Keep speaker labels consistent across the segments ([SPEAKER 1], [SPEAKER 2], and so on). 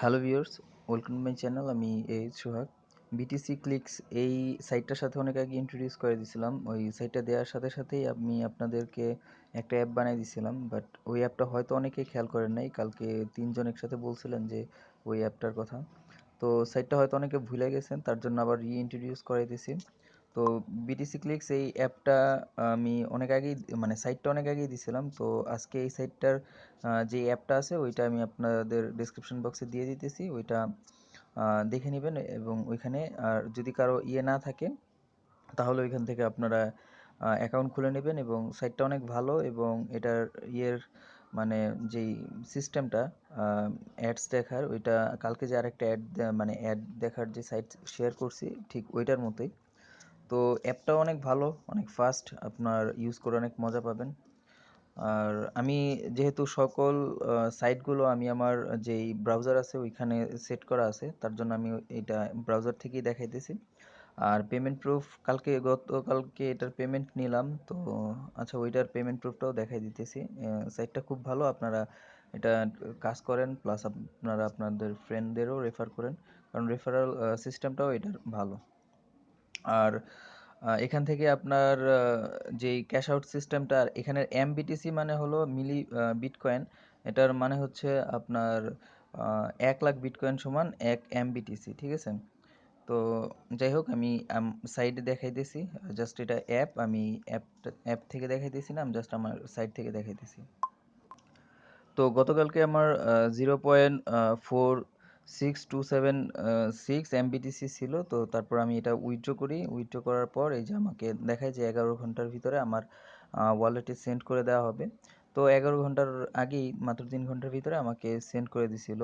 [SPEAKER 1] Hello viewers welcome my channel আমি এ সোহাগ। BTC clicks এই সাইটটার সাথে অনেক আগে ইন্ট্রোডিউস করে দিয়েছিলাম ওই সাইটটা দেওয়ার সাথে সাথেই আমি আপনাদেরকে একটা অ্যাপ বানিয়ে দিয়েছিলাম বাট ওই অ্যাপটা হয়তো অনেকেই খেয়াল করেন নাই। কালকে তিনজন একসাথে বলছিলেন যে ওই অ্যাপটার কথা। তো সাইটটা হয়তো অনেকে ভুলে গেছেন, তার জন্য আবার রি ইন্ট্রোডিউস করে দিয়েছি তো বিটিসি ক্লিকস এই অ্যাপটা আমি অনেক আগেই মানে সাইটটা অনেক আগেই দিছিলাম। তো আজকে এই সাইটটার যে অ্যাপটা আছে, ওইটা আমি আপনাদের ডিসক্রিপশন বক্সে দিয়ে দিতেছি। ওইটা দেখে নেবেন এবং ওইখানে, আর যদি কারও ইয়ে না থাকে, তাহলে ওইখান থেকে আপনারা অ্যাকাউন্ট খুলে নেবেন এবং সাইটটা অনেক ভালো এবং এটার ইয়ের মানে যেই সিস্টেমটা অ্যাডস দেখার, ওইটা কালকে যে আরেকটা অ্যাড মানে অ্যাড দেখার যে সাইট শেয়ার করছি, ঠিক ওইটার মতোই। তো অ্যাপটাও অনেক ভালো, অনেক ফাস্ট আপনার ইউজ করে অনেক মজা পাবেন। আর আমি যেহেতু সকল সাইটগুলো আমি আমার যেই ব্রাউজার আছে ওইখানে সেট করা আছে, তার জন্য আমি এটা ব্রাউজার থেকেই দেখাইতেছি। আর পেমেন্ট প্রুফ কালকে গতকালকে এটার পেমেন্ট নিলাম, তো আচ্ছা ওইটার পেমেন্ট প্রুফটাও দেখাই দিতেছি। সাইটটা খুব ভালো, আপনারা এটা কাজ করেন প্লাস আপনারা আপনাদের ফ্রেন্ডদেরও রেফার করেন, কারণ রেফারাল সিস্টেমটাও এটার ভালো। আর এখান থেকে আপনার যেই ক্যাশ আউট সিস্টেমটা এখানের এমবিটিসি মানে হলো মিলি বিটকয়েন এটার মানে হচ্ছে আপনার এক লাখ বিটকয়েন সমান এক এমবিটিসি ঠিক আছে? তো যাই হোক, আমি সাইডে দেখাইতেছি জাস্ট এটা অ্যাপ আমি অ্যাপটা অ্যাপ থেকে দেখাইতেছি না আমি জাস্ট আমার সাইট থেকে দেখাইতেছি তো গতকালকে আমার zero point four six two seven six MBTC ছিল। তো তারপর আমি এটা উইথড্র করি। উইথড্র করার পর এই যে আমাকে দেখায় যে এগারো ঘণ্টার ভিতরে আমার ওয়ালেটে সেন্ড করে দেওয়া হবে। তো এগারো ঘণ্টার আগেই, মাত্র তিন ঘণ্টার ভিতরে আমাকে সেন্ড করে দিছিল।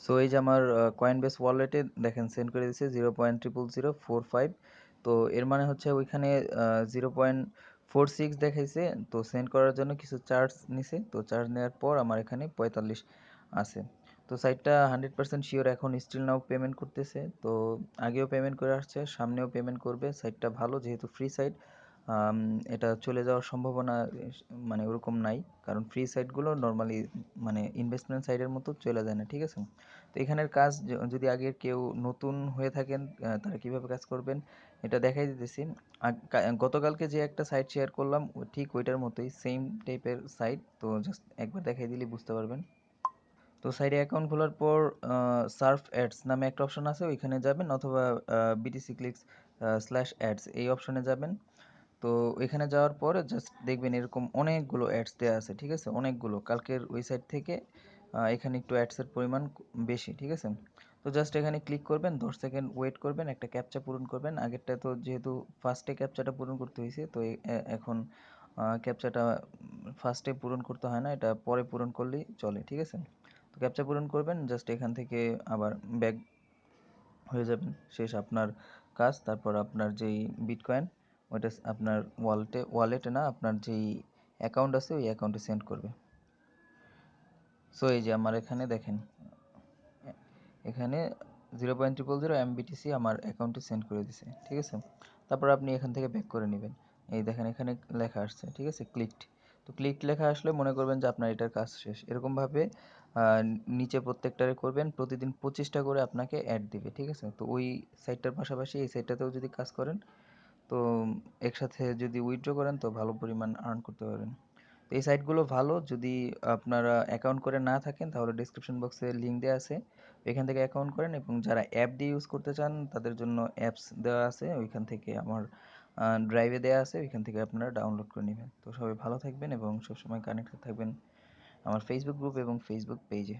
[SPEAKER 1] সো এই যে আমার কয়েন বেস ওয়ালেটে দেখেন সেন্ড করে দিছে zero point triple zero four five তো এর মানে হচ্ছে ওইখানে জিরো পয়েন্ট ফোর সিক্স দেখাইছে। তো সেন্ড করার জন্য কিছু চার্জ নিছে। তো চার্জ নেওয়ার পর আমার এখানে পঁয়তাল্লিশ আছে। তো সাইটটা হান্ড্রেড পার্সেন্ট শিওর এখন স্টিল নাও পেমেন্ট করতেছে। তো আগেও পেমেন্ট করে আসছে, সামনেও পেমেন্ট করবে। সাইটটা ভালো যেহেতু ফ্রি সাইট এটা চলে যাওয়ার সম্ভাবনা মানে ওরকম নাই। কারণ ফ্রি সাইটগুলো নর্মালি মানে ইনভেস্টমেন্ট সাইটের মতো চলে যায় না, ঠিক আছে? তো এখানের কাজ যদি আগের কেউ নতুন হয়ে থাকেন তারা কীভাবে কাজ করবেন, এটা দেখাই দিতেছি। গতকালকে যে একটা সাইট শেয়ার করলাম ঠিক ওইটার মতোই সেম টাইপের সাইট তো জাস্ট একবার দেখাই দিলেই বুঝতে পারবেন। তো সাইডে অ্যাকাউন্ট খোলার পর সার্ফ অ্যাডস নামে একটা অপশন আছে, ওইখানে যাবেন অথবা বিটিসি ক্লিক্স স্ল্যাশ অ্যাডস এই অপশনে যাবেন। তো এখানে যাওয়ার পরে জাস্ট দেখবেন এরকম অনেকগুলো অ্যাডস দেওয়া আছে, ঠিক আছে? অনেকগুলো। কালকের ওয়েবসাইট থেকে এখানে একটু অ্যাডসের পরিমাণ বেশি, ঠিক আছে? তো জাস্ট এখানে ক্লিক করবেন, দশ সেকেন্ড ওয়েট করবেন, একটা ক্যাপচা পূরণ করবেন। আগেরটা তো যেহেতু ফার্স্টে ক্যাপচাটা পূরণ করতে হয়েছে, তো এখন ক্যাপচাটা ফার্স্টে পূরণ করতে হয় না, এটা পরে পূরণ করলেই চলে, ঠিক আছে? তো ক্যাপচা পূরণ করবেন জাস্ট এখান থেকে আবার ব্যাক হয়ে যাবেন শেষ আপনার কাজ, তারপর আপনার যেই বিটকয়েন ওইটা আপনার ওয়ালেটে ওয়ালেটে না, আপনার যেই অ্যাকাউন্ট আছে, ওই অ্যাকাউন্টে সেন্ড করবে। সো এই যে আমার এখানে দেখেন, এখানে zero point triple zero MBTC আমার অ্যাকাউন্টে সেন্ড করে দিছে, ঠিক আছে? তারপর আপনি এখান থেকে ব্যাক করে নেবেন। এই দেখেন এখানে লেখা আসছে, ঠিক আছে? ক্লিকড তো ক্লিক লেখা আসলে মনে করবেন যে আপনার এটার কাজ শেষ। এরকমভাবে নিচে প্রত্যেকটারে করবেন, প্রতিদিন পঁচিশটা করে আপনাকে অ্যাড দিবে, ঠিক আছে? তো ওই সাইটটার পাশাপাশি এই সাইটটাতেও যদি কাজ করেন, তো একসাথে যদি উইথড্র করেন, তো ভালো পরিমাণ আর্ন করতে পারবেন। তো এই সাইটগুলো ভালো, যদি আপনারা অ্যাকাউন্ট করে না থাকেন, তাহলে ডিসক্রিপশন বক্সে লিঙ্ক দেওয়া আছে। এখান থেকে অ্যাকাউন্ট করেন এবং যারা অ্যাপ দিয়ে ইউজ করতে চান, তাদের জন্য অ্যাপস দেওয়া আছে। ওইখান থেকে আমার ড্রাইভে দেওয়া আছে, ওইখান থেকে আপনারা ডাউনলোড করে নেবেন। তো সবাই ভালো থাকবেন এবং সবসময় কানেক্টেড থাকবেন আমার ফেসবুক গ্রুপ এবং ফেসবুক পেজে